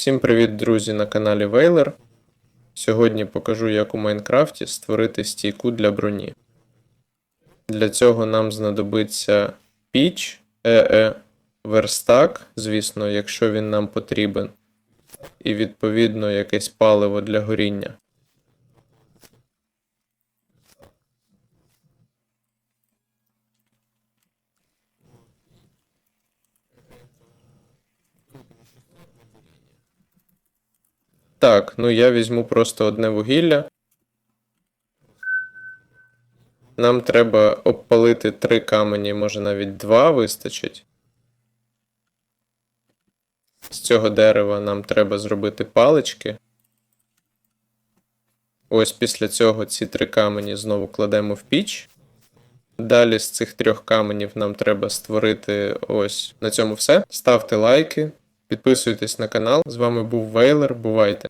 Всім привіт, друзі, на каналі Вейлер. Сьогодні покажу, як у Майнкрафті створити стійку для броні. Для цього нам знадобиться піч, ЕЕ, верстак, звісно, якщо він нам потрібен, і відповідно якесь паливо для горіння. Так, ну я візьму просто одне вугілля. Нам треба обпалити три камені, може навіть два вистачить. З цього дерева нам треба зробити палички. Ось після цього ці три камені знову кладемо в піч. Далі з цих трьох каменів нам треба створити ось на цьому все. Ставте лайки, підписуйтесь на канал. З вами був Вейлер. Бувайте!